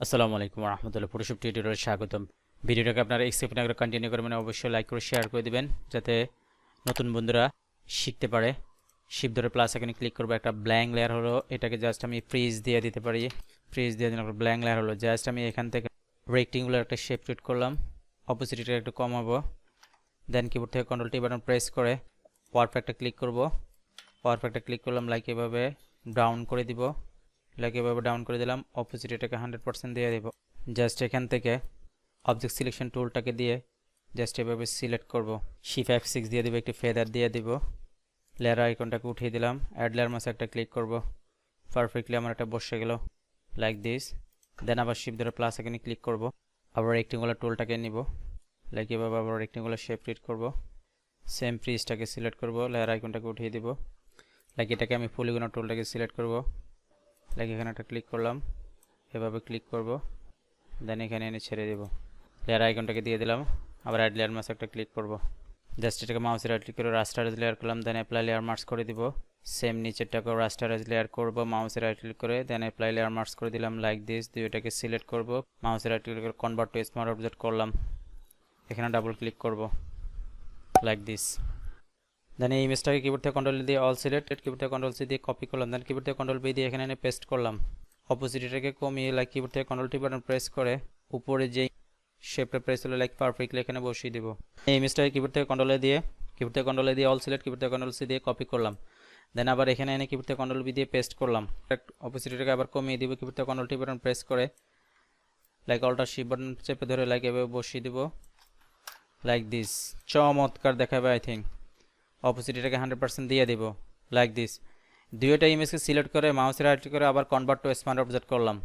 আসসালামু আলাইকুম রহমতুল্লাহ। ফটোশপ টিউটোরিয়ালে স্বাগতম। ভিডিওটাকে আপনারা এক্সেপ্ট না করে কন্টিনিউ করবেন অবশ্যই লাইক করে শেয়ার করে দিবেন, যাতে নতুন বন্ধুরা শিখতে পারে। শিপ ধরে প্লাস এখানে ক্লিক করব, একটা ব্ল্যাঙ্ক লেয়ার হলো, এটাকে জাস্ট আমি ফ্রিজ দিয়ে দিতে পারি। ফ্রিজ দিয়ে দিলাম ব্ল্যাঙ্ক লেয়ার হলো। জাস্ট আমি এখান থেকে রেক্টিংগুলো একটা শেপ টুট করলাম অপোজিটটা একটু কমাবো দেন কিবোর্ড থেকে কন্ট্রোল টি বাটন প্রেস করে পারফেক্টটা ক্লিক করব। পারফেক্টটা ক্লিক করলাম লাইক এভাবে ডাউন করে দিব। লাইক এভাবে ডাউন করে দিলাম অপোজিট এটাকে হান্ড্রেড পার্সেন্ট দিয়ে দেবো। জাস্ট এখান থেকে অবজেক্ট সিলেকশন টুলটাকে দিয়ে জাস্ট এভাবে সিলেক্ট করব। শিফ এফ সিক্স দিয়ে দেবো, একটি ফেদার দিয়ে দিব। লেয়ার আইকনটাকে উঠিয়ে দিলাম। অ্যাড লেয়ার মাসে একটা ক্লিক করব। পারফেক্টলি আমার এটা বসে গেল। লাইক দিস দেন আবার শিপ ধরে প্লাস এখানে ক্লিক করব। আবার রেক্টেঙ্গুলার টুলটাকে নিব। লাইক এভাবে আবার রেক্টেঙ্গুলার শেপ রিড করব। সেম ফ্রিজটাকে সিলেক্ট করব। লেয়ার আইকনটাকে উঠিয়ে দিব। লাইক এটাকে আমি পলিগোনার টুলটাকে সিলেক্ট করব। লাইক এখানে একটা ক্লিক করলাম। এভাবে ক্লিক করব। দেন এখানে এনে ছেড়ে দেব। লেয়ার আইকনটাকে দিয়ে দিলাম। আবার অ্যাড লেয়ার মাস একটা ক্লিক করব। জাস্ট এটাকে মাউসের রাইট ক্লিক করে রাস্টারাইজ লেয়ার করলাম। দেন অ্যাপ্লাই লেয়ার মার্কস করে দিব। সেম নিচেরটাকে রাস্টারাইজ লেয়ার করব মাউসের রাইট ক্লিক করে। দেন অ্যাপ্লাই লেয়ার মার্কস করে দিলাম লাইক দিস দুইটাকে সিলেক্ট করব। মাউসের রাইট ক্লিক করে কনভার্ট টু স্মার্ট অবজেক্ট করলাম। এখানে ডাবল ক্লিক করব। লাইক দিস দেন এই ইমেজটাকে কিবোর্ড থেকে কন্ট্রোল দিয়ে অল সিলেক্টেড কিবোর্ড থেকে কন্ট্রোল সি দিয়ে কপি করলাম। দেন কিবোর্ড থেকে কন্ট্রোল বি দিয়ে এখানে এনে পেস্ট করলাম। অপোজিটটাকে কমিয়ে লাইক কিবোর্ড থেকে কন্ট্রোল টি বাটন প্রেস করে উপরে যেই শেপটা প্রেস হলো লাইক পারফেক্টলি এখানে বসিয়ে দিব। এই ইমেজটাকে কিবোর্ড থেকে কন্ট্রোলে দিয়ে কিবোর্ড থেকে কন্ট্রোলে দিয়ে অল সিলেক্ট কিবোর্ড থেকে কন্ট্রোল সি দিয়ে কপি করলাম। দেন আবার এখানে এনে কিবোর্ড থেকে কন্ট্রোল বি দিয়ে পেস্ট করলাম। অপোজিটটাকে আবার কমিয়ে দিব কিবোর্ড থেকে কন্ট্রোল টি বাটন প্রেস করে। লাইক অলটা শিপ বাটন চেপে ধরে লাইক এভাবে বসিয়ে দিব। লাইক দিস চমৎকার দেখাবে আই থিঙ্ক অপোজিট এটাকে হান্ড্রেড পার্সেন্ট দিয়ে দিব লাইক দিস দুইটা ইমেজকে সিলেক্ট করে মাউসের রাইট করে আবার কনভার্ট টু স্মার্ট অবজেক্ট করলাম।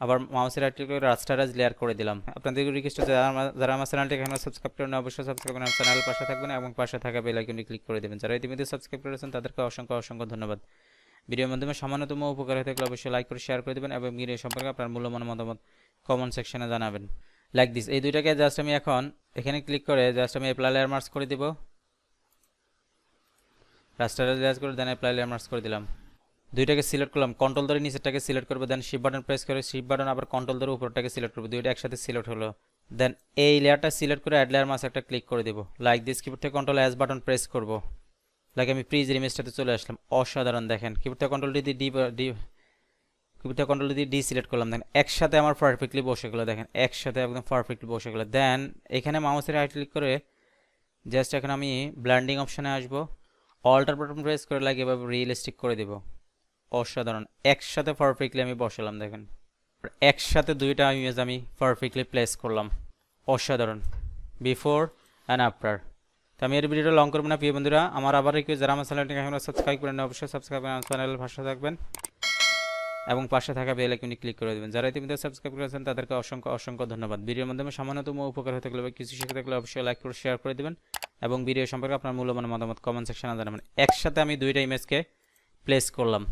আবার মাউসের রাইট করে রাস্টারাইজ লেয়ার করে দিলাম। আপনাদের রিকোয়েস্ট যারা আমার- চ্যানেলটিকে এখানে সাবস্ক্রাইব করেন অবশ্যই সাবস্ক্রাইব করেন চ্যানেল পাশে থাকবেন এবং পাশে থাকা বেল আইকনটি ক্লিক করে দেবেন। যারা ইতিমধ্যে সাবস্ক্রাইব করেছেন, তাদেরকে অসংখ্য অসংখ্য ধন্যবাদ। ভিডিওর মাধ্যমে সামান্যতম উপকার হয়ে থাকলে অবশ্যই লাইক করে শেয়ার করে দেবেন এবং ভিডিও সম্পর্কে আপনার মূল্যবান মতামত কমেন্ট সেকশনে জানাবেন। লাইক দিস এই দুইটাকে জাস্ট আমি এখন এখানে ক্লিক করে জাস্ট আমি অ্যাপ্লাই লেয়ার মার্কস করে দিব। রাস্টারে লেয়ার করে দেন অ্যাপ্লাই লেয়ার মার্কস করে দিলাম। দুইটাকে সিলেক্ট করলাম কন্ট্রোল ধরে নিচেরটাকে সিলেক্ট করব দেন শিপ বাটন প্রেস করে শিপ বাটন আবার কন্ট্রোল ধরে উপরটাকে সিলেক্ট করব, দুইটা একসাথে সিলেক্ট হলো। দেন এই লেয়ারটা সিলেক্ট করে অ্যাড লেয়ার মাস একটা ক্লিক করে দেবো। লাইক দিস কিবোর্ড থেকে কন্ট্রোল অ্যাজ বাটন প্রেস করব। লাইক আমি প্রিজ রিমেজটাতে চলে আসলাম, অসাধারণ দেখেন। কিবোর্ড থেকে কন্ট্রোল দিয়ে ডি ডি কিবোর্ড থেকে কন্ট্রোল দিয়ে ডি সিলেক্ট করলাম দেখেন একসাথে আমার পারফেক্টলি বসে গেলো, দেখেন, একসাথে একদম পারফেক্টলি বসে গেলো। দেন এখানে মাউসের রাইট ক্লিক করে জাস্ট এখন আমি ব্ল্যান্ডিং অপশানে আসব। অল্টার বাটন প্রেস করে লাগে এভাবে রিয়েলিস্টিক করে দেব। অসাধারণ। একসাথে পারফেক্টলি আমি বসালাম, দেখেন। একসাথে দুইটা ইমেজ আমি পারফেক্টলি প্লেস করলাম। অসাধারণ। বিফোর অ্যান্ড আফটার তো আমি এর ভিডিওটা লং করব না, প্রিয় বন্ধুরা। আমার আবার রিকোয়েস্ট যারা আমার চ্যানেলটিকে এখন সাবস্ক্রাইব করেন অবশ্যই সাবস্ক্রাইব করে আমার চ্যানেলের ভাষা থাকবেন। এবং পাশে থাকা বেল আইকনটি ক্লিক করে দেবেন। যারা ইতিমধ্যে সাবস্ক্রাইব করেছেন তাদেরকে অসংখ্য অসংখ্য ধন্যবাদ। ভিডিওর মাধ্যমে সামান্যতম উপকার হয়ে থাকলে বা কিছু শিখে থাকলে অবশ্যই লাইক করে শেয়ার করে দেবেন। এবং ভিডিও সম্পর্কে আপনার মূল্যবান মতামত কমেন্ট সেকশনে জানাবেন। একসাথে আমি দুইটা ইমেজকে প্লেস করলাম।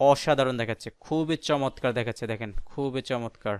অসাধারণ দেখাচ্ছে, খুবই চমৎকার দেখাচ্ছে, দেখেন, খুবই চমৎকার।